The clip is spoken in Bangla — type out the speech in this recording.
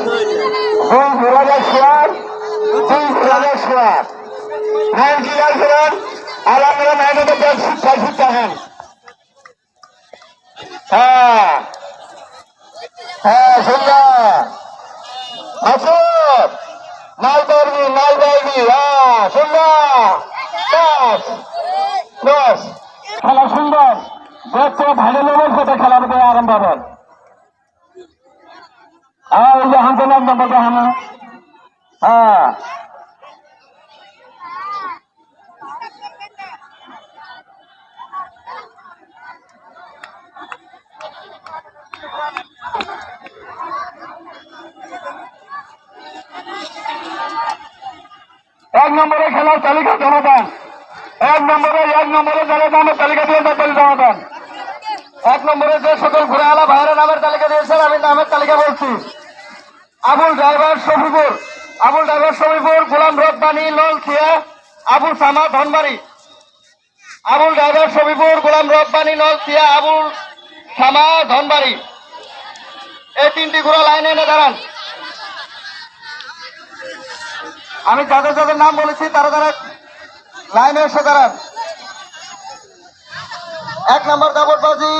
দুই ঘোড়াদের সোয়ার দুই ঘোড়াদের সোয়ার করেন আর হ্যাঁ। হ্যাঁ সুন্দর। আসুন। মাল মাল হ্যাঁ খেলা সুন্দর। দেখতে ভালো লোকের সাথে খেলা বোধ আরম্ভ হবেন আর ওই যে হানতে নাম নম্বরটা হানা হ্যাঁ। এক নম্বরে খেলার তালিকা জমা দেন এক নম্বরে এক নম্বরে যারা নামের তালিকা দিয়ে তাদের জমা দেন এক নম্বরে যে সকল ঘুরে ভাইয়ের নামের তালিকা দিয়েছেন, আমি নামের তালিকা বলছি। আবুল ড্রাইভার শফিপুর আবুল ড্রাইভার শফিপুর গোলাম রব্বানি লল থিয়া আবুল সামা ধনবাড়ি। আবুল ড্রাইভার শফিপুর গোলাম রব্বানি নল থিয়া আবুল সামা ধনবাড়ি। এই তিনটি ঘোড়া লাইনে এনে দাঁড়ান। আমি যাদের যাদের নাম বলেছি, তারা তারা লাইনে এসে দাঁড়ান। এক নম্বর দাবরবাজি